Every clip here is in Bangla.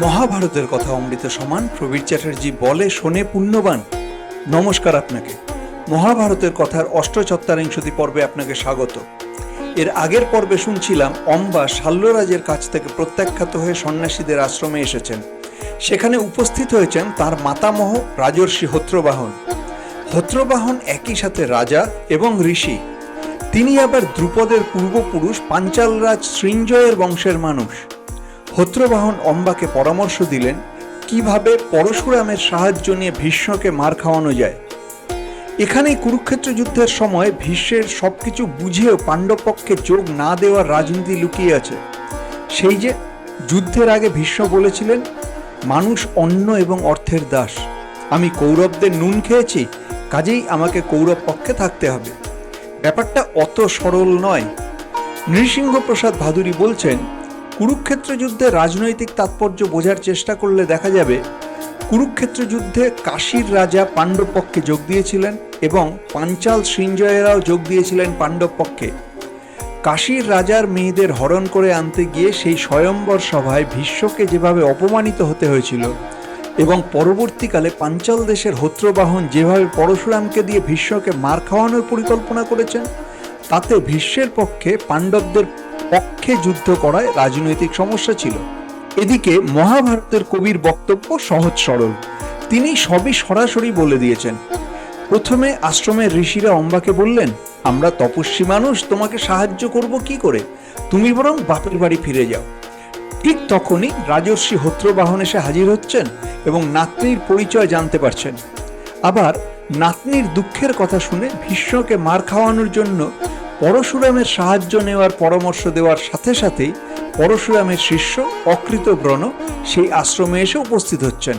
মহাভারতের কথা অমৃত সমান। প্রবীর চ্যাটার্জি বলে শোনে পুণ্যবান। নমস্কার আপনাকে। মহাভারতের কথার অষ্টচত্বরিংশতি পর্বে আপনাকে স্বাগত। এর আগের পর্বে শুনছিলাম, অম্বা শাল্যরাজের কাছ থেকে প্রত্যাখ্যাত হয়ে সন্ন্যাসীদের আশ্রমে এসেছেন। সেখানে উপস্থিত হয়েছেন তার মাতামহ রাজর্ষি হত্রবাহন হত্রবাহন একই সাথে রাজা এবং ঋষি। তিনি আবার দ্রুপদের পূর্বপুরুষ পাঞ্চালরাজ সৃঞ্জয়ের বংশের মানুষ। হত্রবাহন অম্বাকে পরামর্শ দিলেন, কীভাবে পরশুরামের সাহায্য নিয়ে ভীষ্মকে মার খাওয়ানো যায়? এখানেই কুরুক্ষেত্র যুদ্ধের সময় ভীষ্মের সবকিছু বুঝেও পাণ্ডবপক্ষে যোগ না দেওয়ার রাজনীতি লুকিয়ে আছে। সেই যে যুদ্ধের আগে ভীষ্ম বলেছিলেন, মানুষ অন্ন এবং অর্থের দাস। আমি কৌরবদের নুন খেয়েছি, কাজেই আমাকে কৌরব পক্ষে থাকতে হবে। ব্যাপারটা অত সরল নয়। নৃসিংহ প্রসাদ ভাদুরী বলছেন কুরুক্ষেত্র যুদ্ধে রাজনৈতিক তাৎপর্য বোঝার চেষ্টা করলে দেখা যাবে, কুরুক্ষেত্র যুদ্ধে কাশীর রাজা পাণ্ডব পক্ষে যোগ দিয়েছিলেন এবং পাঞ্চাল সৃঞ্জয়েরাও যোগ দিয়েছিলেন পাণ্ডব পক্ষে কাশীর রাজার মেয়েদের হরণ করে আনতে গিয়ে সেই স্বয়ম্বর সভায় ভীষ্মকে যেভাবে অপমানিত হতে হয়েছিল এবং পরবর্তীকালে পাঞ্চাল দেশের হত্রবাহন যেভাবে পরশুরামকে দিয়ে ভীষ্মকে মার খাওয়ানোর পরিকল্পনা করেছেন, তাতে ভীষ্মের পক্ষে পাণ্ডবদের পক্ষে যুদ্ধ করায় রাজনৈতিক সমস্যা ছিল। এদিকে মহাভারতের কবির বক্তব্য সহজ সরল। তিনি সবই সরাসরি বলে দিয়েছেন। প্রথমে আশ্রমের ঋষিরা অম্বাকে বললেন, আমরা তপস্বী মানুষ, তোমাকে সাহায্য করব কি করে? তুমি বরং বাপের বাড়ি ফিরে যাও। ঠিক তখনই রাজর্ষি হত্রবাহন এসে হাজির হচ্ছেন এবং নাতনির পরিচয় জানতে পারছেন। আবার নাতনির দুঃখের কথা শুনে ভীষ্মকে মার খাওয়ানোর জন্য পরশুরামের সাহায্য নেওয়ার পরামর্শ দেওয়ার সাথে সাথেই পরশুরামের শিষ্য অকৃত ব্রণ সেই আশ্রমে এসে উপস্থিত হচ্ছেন।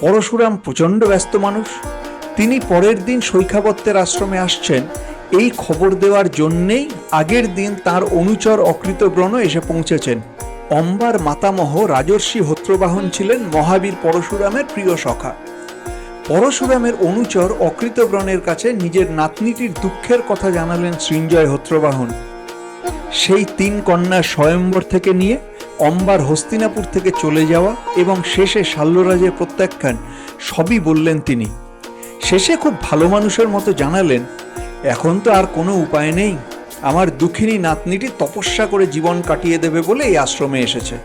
পরশুরাম প্রচণ্ড ব্যস্ত মানুষ। তিনি পরের দিন শৈখাবত্যের আশ্রমে আসছেন। এই খবর দেওয়ার জন্যেই আগের দিন তার অনুচর অকৃতব্রণ এসে পৌঁছেছেন। অম্বার মাতামহ রাজর্ষি হত্রবাহন ছিলেন মহাবীর পরশুরামের প্রিয় সখা। পরশুরামের অনুচর অকৃতব্রণের কাছে নিজের নাতনিটির দুঃখের কথা জানালেন সৃঞ্জয় হত্রবাহন। সেই তিন কন্যার স্বয়ম্বর থেকে নিয়ে অম্বার হস্তিনাপুর থেকে চলে যাওয়া এবং শেষে শাল্যরাজের প্রত্যাখ্যান, সবই বললেন তিনি। শেষে খুব ভালো মানুষের মতো জানালেন, এখন তো আর কোনো উপায় নেই। আমার দুঃখিনী নাতনিটি তপস্যা করে জীবন কাটিয়ে দেবে বলে এই আশ্রমে এসেছে।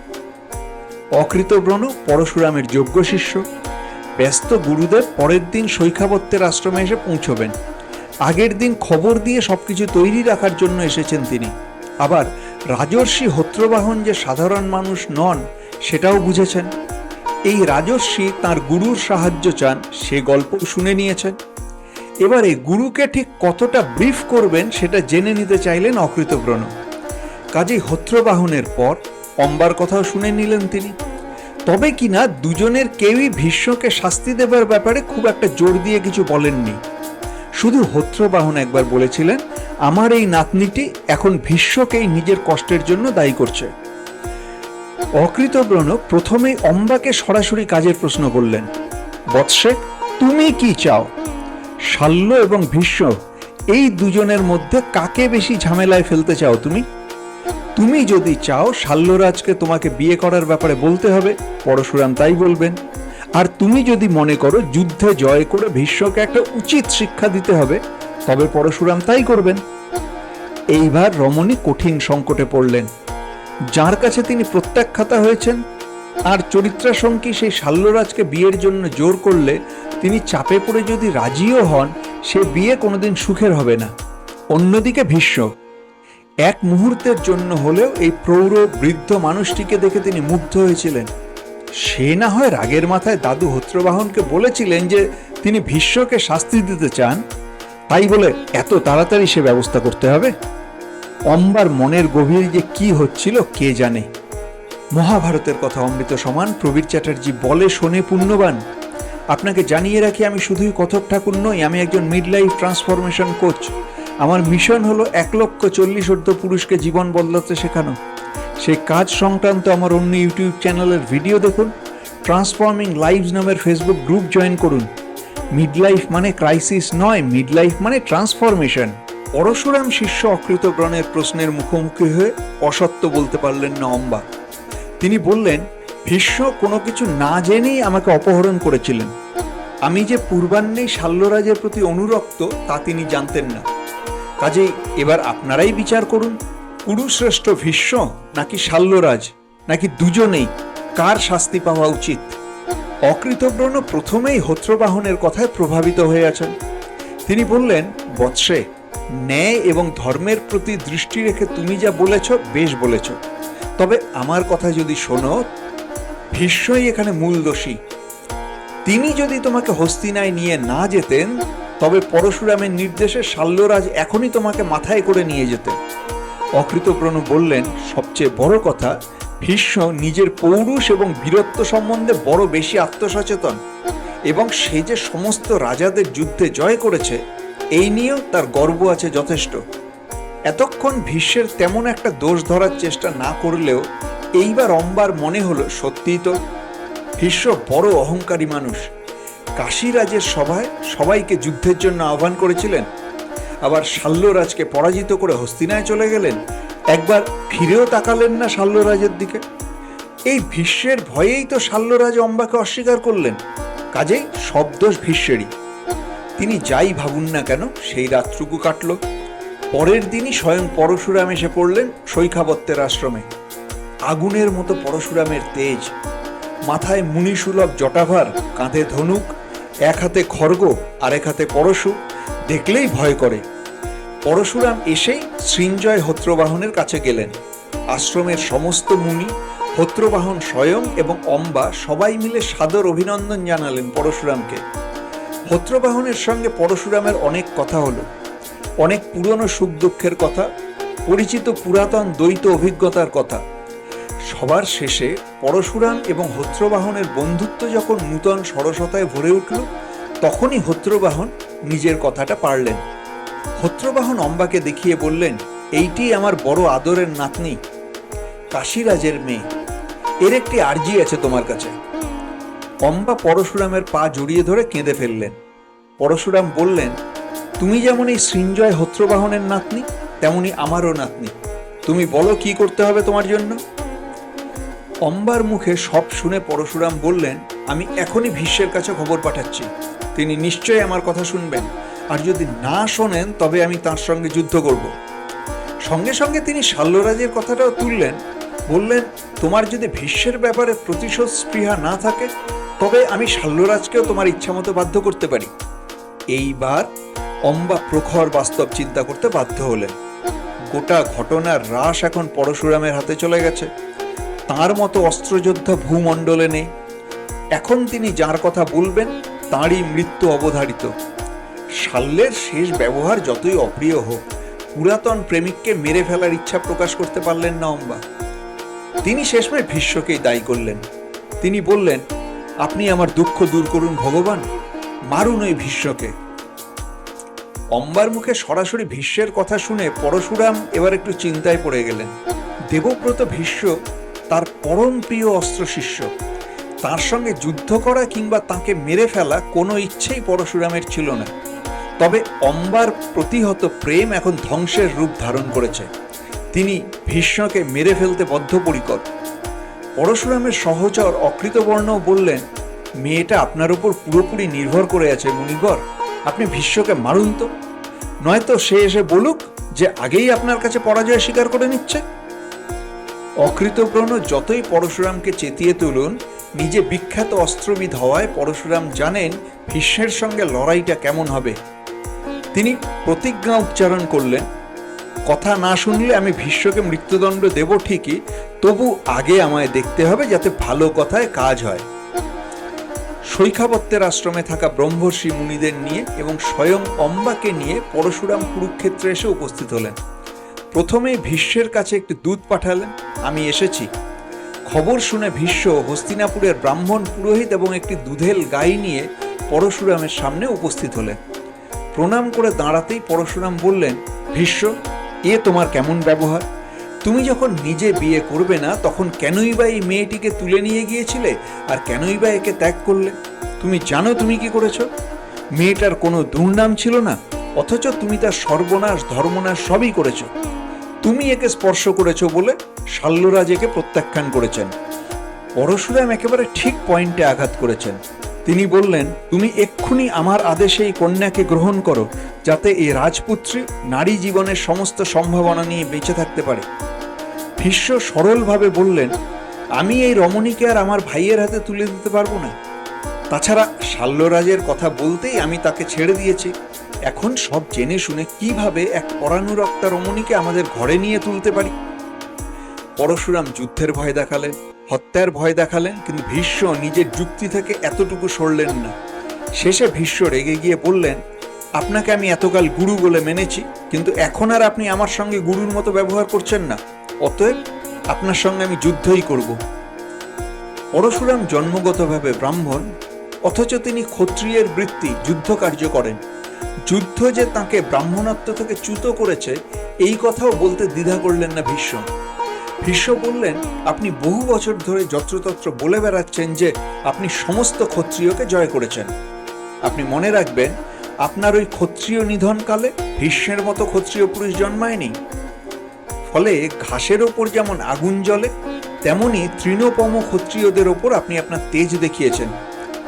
অকৃতব্রণ পরশুরামের যোগ্য শিষ্য ব্যস্ত গুরুদেব পরের দিন শৈখাবত্যের আশ্রমে এসে পৌঁছবেন। আগের দিন খবর দিয়ে সবকিছু তৈরি রাখার জন্য এসেছেন তিনি। আবার রাজর্ষি হত্রবাহন যে সাধারণ মানুষ নন, সেটাও বুঝেছেন। এই রাজর্ষি তার গুরুর সাহায্য চান, সে গল্প শুনে নিয়েছেন। এবারে গুরুকে ঠিক কতটা ব্রিফ করবেন, সেটা জেনে নিতে চাইলেন অকৃতব্রণ। কাজেই হত্রবাহনের পর অম্বার কথাও শুনে নিলেন তিনি। তবে কিনা দুজনের কেউই ভীষ্মকে শাস্তি দেবার ব্যাপারে খুব একটা জোর দিয়ে কিছু বলেননি। শুধু হত্রবাহন একবার বলেছিলেন, আমার এই নাতনিটি এখন ভীষ্মকেই নিজের কষ্টের জন্য দায়ী করছে। অকৃতব্রণ প্রথমেই অম্বাকে সরাসরি কাজের প্রশ্ন করলেন, বৎসে, তুমি কি চাও? শাল্য এবং ভীষ্ম, এই দুজনের মধ্যে কাকে বেশি ঝামেলায় ফেলতে চাও তুমি? তুমি যদি চাও শাল্যরাজকে তোমাকে বিয়ে করার ব্যাপারে বলতে হবে, পরশুরাম তাই বলবেন। আর তুমি যদি মনে করো যুদ্ধে জয় করে ভীষ্মকে একটা উচিত শিক্ষা দিতে হবে, তবে পরশুরাম তাই করবেন। এইবার রমণী কঠিন সংকটে পড়লেন। যার কাছে তিনি প্রত্যাখ্যাতা হয়েছেন, আর চরিত্রাসঙ্গী সেই শাল্যরাজকে বিয়ের জন্য জোর করলে তিনি চাপে পড়ে যদি রাজিও হন, সে বিয়ে কোনোদিন সুখের হবে না। অন্যদিকে ভীষ্ম এক মুহূর্তের জন্য হলেও এই প্রৌঢ় বৃদ্ধ মানুষটিকে দেখে তিনি মুগ্ধ হয়েছিলেন। সে না হয় রাগের মাথায় দাদু হত্রবাহনকে বলেছিলেন যে তিনি ভীষ্মকে শাস্তি দিতে চান। তাই বলে এত তাড়াতাড়ি সে ব্যবস্থা করতে হবে? অম্বার মনের গভীরে যে কি হচ্ছিল কে জানে? মহাভারতের কথা অমৃত সমান, প্রবীর চ্যাটার্জি বলে শোনে পুণ্যবান। আপনাকে জানিয়ে রাখি আমি শুধুই কথক ঠাকুর নই, আমি একজন মিড লাইফ ট্রান্সফরমেশন কোচ আমার মিশন হলো এক লক্ষ চল্লিশ অর্ধ পুরুষকে জীবন বদলাতে শেখানো। সেই কাজ সংক্রান্ত আমার অন্য ইউটিউব চ্যানেলের ভিডিও দেখুন ট্রান্সফর্মিং লাইভস নামের ফেসবুক গ্রুপ জয়েন করুন। মিড লাইফ মানে ক্রাইসিস নয় মিড লাইফ মানে ট্রান্সফরমেশন পরশুরাম শিষ্য অকৃতগ্রণের প্রশ্নের মুখোমুখি হয়ে অসত্য বলতে পারলেন না অম্বা। তিনি বললেন, ভীষ্ম কোনো কিছু না জেনেই আমাকে অপহরণ করেছিলেন। আমি যে পূর্বাহ্নেই শাল্যরাজের প্রতি অনুরক্ত তা তিনি জানতেন না। কাজেই এবার আপনারাই বিচার করুন। কুরুশ্রেষ্ঠ ভীষ্ম নাকি শাল্যরাজ, নাকি দুজনেই? কার শাস্তি পাওয়া উচিত? অকৃতব্রণ প্রথমেই হত্রবাহনের কথায় প্রভাবিত হয়ে আছেন। তিনি বললেন, বৎসে, ন্যায় এবং ধর্মের প্রতি দৃষ্টি রেখে তুমি যা বলেছ, বেশ বলেছ। তবে আমার কথা যদি শোনো, ভীষ্মই এখানে মূল দোষী তিনি যদি তোমাকে হস্তিনায় নিয়ে না যেতেন তবে পরশুরামের নির্দেশে শাল্যরাজ এখনই তোমাকে মাথায় করে নিয়ে যেতেন অকৃতপ্রণু বললেন, সবচেয়ে বড় কথা, ভীষ্ম নিজের পৌরুষ এবং বীরত্ব সম্বন্ধে বড় বেশি আত্মসচেতন এবং সে যে সমস্ত রাজাদের যুদ্ধে জয় করেছে, এই নিয়েও তার গর্ব আছে যথেষ্ট। এতক্ষণ ভীষ্মের তেমন একটা দোষ ধরার চেষ্টা না করলেও এইবার অম্বার মনে হলো, সত্যিই তো, ভীষ্ম বড় অহংকারী মানুষ। কাশীরাজের সভায় সবাইকে যুদ্ধের জন্য আহ্বান করেছিলেন। আবার শাল্যরাজকে পরাজিত করে হস্তিনায় চলে গেলেন। একবার ফিরেও তাকালেন না শাল্যরাজের দিকে। এই ভীষ্মের ভয়েই তো শাল্যরাজ অম্বাকে অস্বীকার করলেন। কাজেই সব দোষ ভীষ্মেরই। তিনি যাই ভাবুন না কেন, সেই রাত্রুকু কাটল। পরের দিনই স্বয়ং পরশুরাম এসে পড়লেন শৈখাবত্যের আশ্রমে। আগুনের মতো পরশুরামের তেজ। মাথায় মুনিসুলভ জটাভার, কাঁধে ধনুক এক হাতে খড়গ আর এক হাতে পরশু, দেখলেই ভয় করে। পরশুরাম এসেই সৃঞ্জয় হত্রবাহনের কাছে গেলেন। আশ্রমের সমস্ত মুনি, হত্রবাহন স্বয়ং এবং অম্বা সবাই মিলে সাদর অভিনন্দন জানালেন পরশুরামকে। হত্রবাহনের সঙ্গে পরশুরামের অনেক কথা হলো। অনেক পুরনো সুখ দুঃখের কথা, পরিচিত পুরাতন দ্বৈত অভিজ্ঞতার কথা। সবার শেষে পরশুরাম এবং হত্রবাহনের বন্ধুত্ব যখন নূতন সরসতায় ভরে উঠল, তখনই হত্রবাহন নিজের কথাটা পারলেন। হত্রবাহন অম্বাকে দেখিয়ে বললেন, এইটি আমার বড় আদরের নাতনি, কাশীরাজের মেয়ে। এর একটি আর্জি আছে তোমার কাছে। অম্বা পরশুরামের পা জড়িয়ে ধরে কেঁদে ফেললেন। পরশুরাম বললেন, তুমি যেমন এই সৃঞ্জয় হত্রবাহনের নাতনি তেমনি আমারও নাতনি। তুমি বলো কি করতে হবে তোমার জন্য? অম্বার মুখে সব শুনে পরশুরাম বললেন, আমি এখনই ভীষ্মের কাছে খবর পাঠাচ্ছি। তিনি নিশ্চয়ই আমার কথা শুনবেন। আর যদি না শোনেন, তবে আমি তার সঙ্গে যুদ্ধ করব। সঙ্গে সঙ্গে তিনি শাল্যরাজের কথাটাও তুললেন। বললেন, তোমার যদি ভীষ্মের ব্যাপারে প্রতিশোধ স্পৃহা না থাকে, তবে আমি শাল্যরাজকেও তোমার ইচ্ছামতো বাধ্য করতে পারি। এইবার অম্বা প্রখর বাস্তব চিন্তা করতে বাধ্য হলেন। গোটা ঘটনার রাস এখন পরশুরামের হাতে চলে গেছে। তার মতো অস্ত্রযোদ্ধা ভূমণ্ডলে নেই। এখন তিনি যার কথা বলবেন, তাঁরই মৃত্যু অবধারিত। শাল্যের শেষ ব্যবহার যতই অপ্রিয় হোক, পুরাতন প্রেমিককে মেরে ফেলার ইচ্ছা প্রকাশ করতে পারলেন না অম্বা। তিনি শেষমেশ ভীষ্মকেই দায়ী করলেন। তিনি বললেন, আপনি আমার দুঃখ দূর করুন ভগবান, মারুন ওই ভীষ্মকে। অম্বার মুখে সরাসরি ভীষ্মের কথা শুনে পরশুরাম এবার একটু চিন্তায় পড়ে গেলেন। দেবব্রত ভীষ্ম তার পরম প্রিয় অস্ত্র শিষ্য। তার সঙ্গে যুদ্ধ করা কিংবা তাকে মেরে ফেলা কোনো ইচ্ছেই পরশুরামের ছিল না। তবে অম্বার প্রতিহত প্রেম এখন ধ্বংসের রূপ ধারণ করেছে। তিনি ভীষ্মকে মেরে ফেলতে বদ্ধপরিকর। পরশুরামের সহচর অকৃতবর্ণ বললেন, মেয়েটা আপনার উপর পুরোপুরি নির্ভর করে আছে মুনিবর আপনি ভীষ্মকে মারুন তো। নয়তো সে এসে বলুক যে আগেই আপনার কাছে পরাজয় স্বীকার করে নিচ্ছে। অকৃতপ্রণ যতই পরশুরামকে চেতিয়ে তুলুন, নিজে বিখ্যাত অস্ত্রবিদ হওয়ায় পরশুরাম জানেন ভীষ্মের সঙ্গে লড়াইটা কেমন হবে। তিনি প্রতিজ্ঞা উচ্চারণ করলেন, কথা না শুনলে আমি ভীষ্মকে মৃত্যুদণ্ড দেব ঠিকই, তবু আগে আমায় দেখতে হবে যাতে ভালো কথায় কাজ হয়। শৈখাবত্যের আশ্রমে থাকা ব্রহ্মর্ষি মুনিদের নিয়ে এবং স্বয়ং অম্বাকে নিয়ে পরশুরাম কুরুক্ষেত্রে এসে উপস্থিত হলেন। প্রথমে ভীষ্মের কাছে একটি দুধ পাঠালেন। আমি এসেছি। খবর শুনে ভীষ্ম হস্তিনাপুরের ব্রাহ্মণ পুরোহিত এবং একটি দুধেল গাই নিয়ে পরশুরামের সামনে উপস্থিত হলেন। প্রণাম করে দাঁড়াতেই পরশুরাম বললেন, ভীষ্ম, এ তোমার কেমন ব্যবহার? তুমি যখন নিজে বিয়ে করবে না, তখন কেনই বা এই মেয়েটিকে তুলে নিয়ে গিয়েছিলে? আর কেনই বা একে ত্যাগ করলে? তুমি জানো তুমি কি করেছ? মেয়েটার কোনো দুর্নাম ছিল না, অথচ তুমি তার সর্বনাশ, ধর্মনাশ সবই করেছ। তুমি একে স্পর্শ করেছ বলে শাল্যরাজ একে প্রত্যাখ্যান করেছেন। পরশুরাম একেবারে ঠিক পয়েন্টে আঘাত করেছেন। তিনি বললেন, তুমি এক্ষুনি আমার আদেশে এই কন্যাকে গ্রহণ করো, যাতে এই রাজপুত্রী নারী জীবনের সমস্ত সম্ভাবনা নিয়ে বেঁচে থাকতে পারে। ভীষ্ম সরলভাবে বললেন, আমি এই রমণীকে আর আমার ভাইয়ের হাতে তুলে দিতে পারব না। তাছাড়া শাল্যরাজের কথা বলতেই আমি তাকে ছেড়ে দিয়েছি। এখন সব জেনে শুনে কীভাবে এক পরানুরক্তা রমণীকে আমাদের ঘরে নিয়ে তুলতে পারি? পরশুরাম যুদ্ধের ভয় দেখালেন, হত্যার ভয় দেখালেন, কিন্তু ভীষ্ম নিজের যুক্তি থেকে এতটুকু সরলেন না। শেষে ভীষ্ম রেগে গিয়ে বললেন, আপনাকে আমি এতকাল গুরু বলে মেনেছি, কিন্তু এখন আর আপনি আমার সঙ্গে গুরুর মতো ব্যবহার করছেন না। অতএব আপনার সঙ্গে আমি যুদ্ধই করব। পরশুরাম জন্মগতভাবে ব্রাহ্মণ, অথচ তিনি ক্ষত্রিয়ের বৃত্তি যুদ্ধ কার্য করেন। যুদ্ধ যে তাকে ব্রাহ্মণত্ব থেকে চ্যুত করেছে, এই কথাও বলতে দ্বিধা করলেন না ভীষ্ম। ভীষ্ম বললেন, আপনি বহু বছর ধরে যত্রতত্র বলে বেড়াচ্ছেন যে আপনি সমস্ত ক্ষত্রিয়কে জয় করেছেন। আপনি মনে রাখবেন, আপনার ওই ক্ষত্রিয় নিধনকালে ভীষ্মের মতো ক্ষত্রিয় পুরুষ জন্মায়নি। ফলে ঘাসের ওপর যেমন আগুন জ্বলে, তেমনি তৃণপম ক্ষত্রিয়দের ওপর আপনি আপনার তেজ দেখিয়েছেন।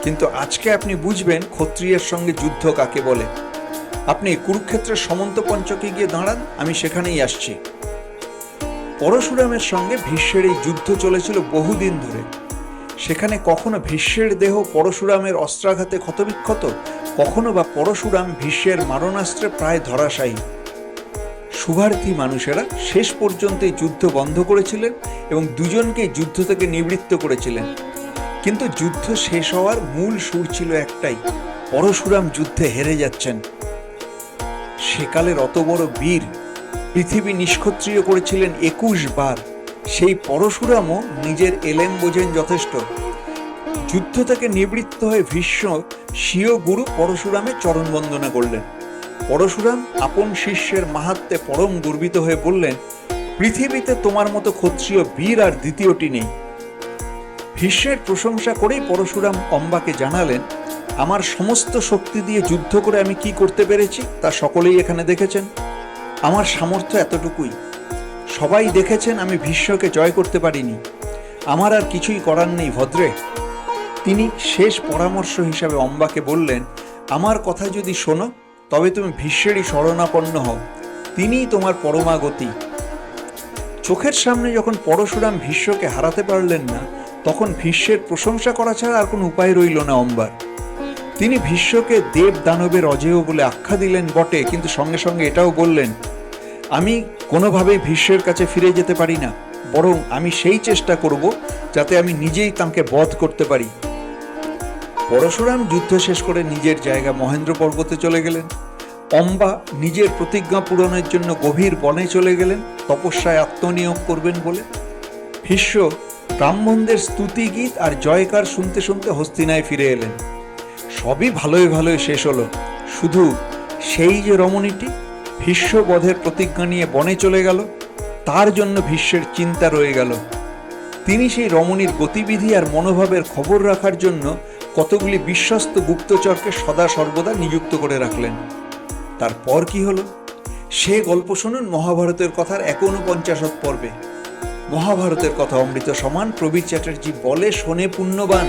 কিন্তু আজকে আপনি বুঝবেন ক্ষত্রিয়ের সঙ্গে যুদ্ধ কাকে বলে। আপনি কুরুক্ষেত্রের সমন্ত পঞ্চকে গিয়ে দাঁড়ান, আমি সেখানেই আসছি। পরশুরামের সঙ্গে ভীষ্মের এই যুদ্ধ চলেছিল বহুদিন ধরে। সেখানে কখনো ভীষ্মের দেহ পরশুরামের অস্ত্রাঘাতে ক্ষতবিক্ষত, কখনো বা পরশুরাম ভীষ্মের মারণাস্ত্রে প্রায় ধরাশায়ী। শুভার্থী মানুষেরা শেষ পর্যন্ত এই যুদ্ধ বন্ধ করেছিলেন এবং দুজনকে যুদ্ধ থেকে নিবৃত্ত করেছিলেন। কিন্তু যুদ্ধ শেষ হওয়ার মূল সুর ছিল একটাই, পরশুরাম যুদ্ধে হেরে যাচ্ছেন। সেকালের অত বড় বীর পৃথিবী নিষ্ক্ষত্রিয় করেছিলেন একুশ বার। সেই পরশুরামও নিজের এলেম বোঝেন যথেষ্ট। যুদ্ধ থেকে নিবৃত্ত হয়ে ভীষ্ম স্বীয় গুরু পরশুরামের চরণ বন্দনা করলেন। পরশুরাম আপন শিষ্যের মাহাত্মে পরম গর্বিত হয়ে বললেন, পৃথিবীতে তোমার মতো ক্ষত্রিয় বীর আর দ্বিতীয়টি নেই। ভীষ্মের প্রশংসা করেই পরশুরাম অম্বাকে জানালেন, আমার সমস্ত শক্তি দিয়ে যুদ্ধ করে আমি কি করতে পেরেছি তা সকলেই এখানে দেখেছেন। আমার সামর্থ্য এতটুকুই। সবাই দেখেছেন আমি ভীষ্মকে জয় করতে পারিনি। আমার আর কিছুই করার নেই, ভদ্রে। তিনি শেষ পরামর্শ হিসাবে অম্বাকে বললেন, আমার কথা যদি শোনো, তবে তুমি ভীষ্মেরই শরণাপন্ন হও। তিনিই তোমার পরমাগতি। চোখের সামনে যখন পরশুরাম ভীষ্মকে হারাতে পারলেন না তখন ভীষ্মের প্রশংসা করা ছাড়া আর কোনো উপায় রইল না অম্বার। তিনি ভীষ্মকে দেব দানবের অজেয় বলে আখ্যা দিলেন বটে, কিন্তু সঙ্গে সঙ্গে এটাও বললেন, আমি কোনোভাবেই ভীষ্মের কাছে ফিরে যেতে পারি না, বরং আমি সেই চেষ্টা করব যাতে আমি নিজেই তাঁকে বধ করতে পারি। পরশুরাম যুদ্ধ শেষ করে নিজের জায়গা মহেন্দ্র পর্বতে চলে গেলেন। অম্বা নিজের প্রতিজ্ঞা পূরণের জন্য গভীর বনে চলে গেলেন, তপস্যায় আত্মনিয়োগ করবেন বলে। ভীষ্ম ব্রাহ্মণদের স্তুতি গীত আর জয়কার শুনতে শুনতে হস্তিনায় ফিরে এলেন। সবই ভালোই ভালোই শেষ হলো। শুধু সেই যে রমণীটি ভীষ্ম বধের প্রতিজ্ঞা নিয়ে বনে চলে গেল, তার জন্য ভীষ্মের চিন্তা রয়ে গেল। তিনি সেই রমণীর গতিবিধি আর মনোভাবের খবর রাখার জন্য কতগুলি বিশ্বস্ত গুপ্তচরকে সদা সর্বদা নিযুক্ত করে রাখলেন। তারপর কি হলো? সে গল্প শুনুন মহাভারতের কথার একনপঞ্চাশত পর্বে। মহাভারতের কথা অমৃত সমান প্রবীর চ্যাটার্জি বলে শোনে পুণ্যবান।